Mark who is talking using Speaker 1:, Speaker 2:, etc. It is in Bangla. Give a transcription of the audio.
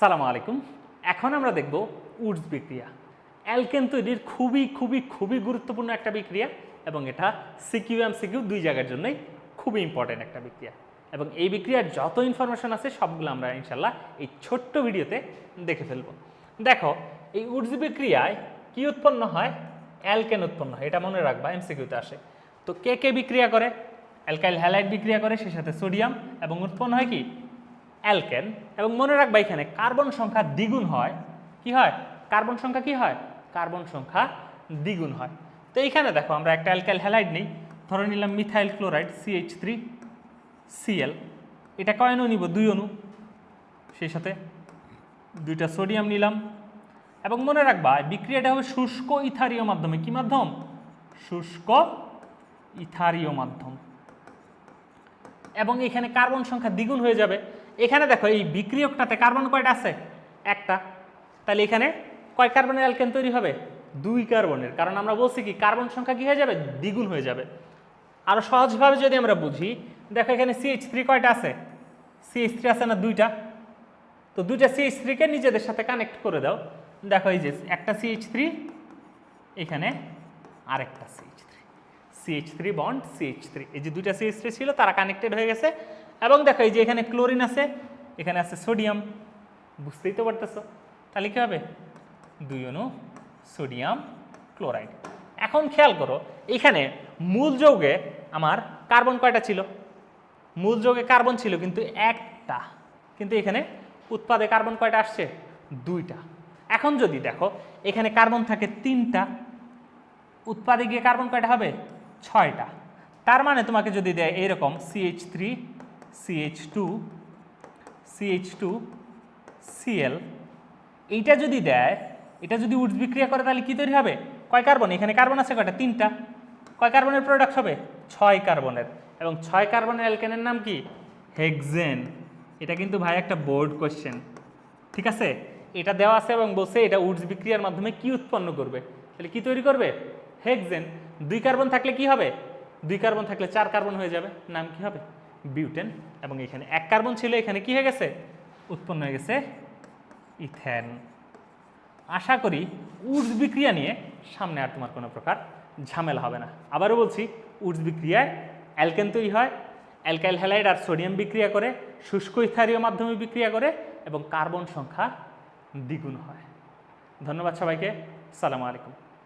Speaker 1: সালাম আলাইকুম। এখন আমরা দেখব উডস বিক্রিয়া। অ্যালকেন তৈরির খুবই খুবই খুবই গুরুত্বপূর্ণ একটা বিক্রিয়া এবং এটা সিকিউ এম সিকিউ দুই জায়গার জন্যই খুবই ইম্পর্টেন্ট একটা বিক্রিয়া। এবং এই বিক্রিয়ার যত ইনফরমেশন আছে সবগুলো আমরা ইনশাল্লাহ এই ছোট্ট ভিডিওতে দেখে ফেলব। দেখো, এই উডস বিক্রিয়ায় কি উৎপন্ন হয়? অ্যালকেন উৎপন্ন হয়, এটা মনে রাখবা এমসিকিউতে আসে। তো কে কে বিক্রিয়া করে? অ্যালকাইল হ্যালাইড বিক্রিয়া করে, সেই সাথে সোডিয়াম এবং উৎপন্ন হয় কি? অ্যালকেন এবং মনে রাখবা এখানে কার্বন সংখ্যা দ্বিগুণ হয়। কি হয়? কার্বন সংখ্যা কি হয়? কার্বন সংখ্যা দ্বিগুণ হয়। তো এইখানে দেখো, আমরা একটা অ্যালকাইল হ্যালাইড নিই। ধরে নিলাম methyl chloride CH three CL এটা কয় অণু নিব? দুই অণু। সেই সাথে দুইটা সোডিয়াম নিলাম। এবং মনে রাখবা বিক্রিয়াটা হবে শুষ্ক ইথারীয় মাধ্যমে। কি মাধ্যম? শুষ্ক ইথারীয় মাধ্যম। এবং এখানে কার্বন সংখ্যা দ্বিগুণ হয়ে যাবে। এখানে দেখো, এই বিক্রিয়কটাতে কার্বন কয়টা আছে? একটা। তাহলে এখানে কয় কার্বনের অ্যালকেন তৈরি হবে? দুই কার্বনের কারণ আমরা বলছি কি কার্বন সংখ্যা কি হয়ে যাবে? দ্বিগুণ হয়ে যাবে। আরও সহজভাবে যদি আমরা বুঝি, দেখো এখানে সিএইচ থ্রি কয়টা আছে? সিএইচ থ্রি আছে না দুইটা? তো দুইটা সিএইচ থ্রিকে নিজেদের সাথে কানেক্ট করে দাও। দেখো এই যে, একটা সিএইচ থ্রি এখানে আরেকটা CH CH three bond CH three এই যে দুইটা সিএইচ থ্রি ছিল, তারা কানেক্টেড হয়ে গেছে। এবং দেখো, এই যে এখানে ক্লোরিন আছে, এখানে আছে সোডিয়াম বুঝতেই তো পারতেছো? তাহলে কী হবে? দুই অণু সোডিয়াম ক্লোরাইড এখন খেয়াল করো, এখানে মূল যৌগে আমার কার্বন কয়টা ছিল? মূল যৌগে কার্বন ছিল কিন্তু একটা। কিন্তু এখানে উৎপাদে কার্বন কয়টা আসছে? দুইটা। এখন যদি দেখো, এখানে কার্বন থাকে তিনটা, উৎপাদে গিয়ে কার্বন কয়টা হবে? ছয়টা। তার মানে তোমাকে যদি দেয় এরকম CH three CH two CH two CL এইটা যদি দেয়, এটা যদি উডস বিক্রিয়া করে তাহলে কী তৈরি হবে? কয় কার্বন? এখানে কার্বন আছে কয়টা? তিনটা। কয় কার্বনের প্রোডাক্ট হবে? ছয় কার্বনের। এবং ছয় কার্বনের অ্যালকেনের নাম কি? হেক্সেন। এটা কিন্তু ভাই একটা বোর্ড কোশ্চেন ঠিক আছে? এটা দেওয়া আছে এবং বলছে এটা উডস বিক্রিয়ার মাধ্যমে কি উৎপন্ন করবে? তাহলে কি তৈরি করবে? হেক্সেন, দুই কার্বন থাকলে কি হবে? দুই কার্বন থাকলে চার কার্বন হয়ে যাবে। নাম কি হবে? বিউটেন। এবং এখানে এক কার্বন ছিল, এখানে কি হয়ে গেছে? উৎপন্ন হয়ে গেছে ইথেন। আশা করি উডস বিক্রিয়া নিয়ে সামনে আর তোমার কোনো প্রকার ঝামেলা হবে না। আবারও বলছি, উডস বিক্রিয়ায় অ্যালকেন তৈরি হয়। অ্যালকাইল হ্যালাইড আর সোডিয়াম বিক্রিয়া করে, শুষ্ক ইথারীয় মাধ্যমে বিক্রিয়া করে এবং কার্বন সংখ্যা দ্বিগুণ হয়। ধন্যবাদ সবাইকে। সালামু আলাইকুম।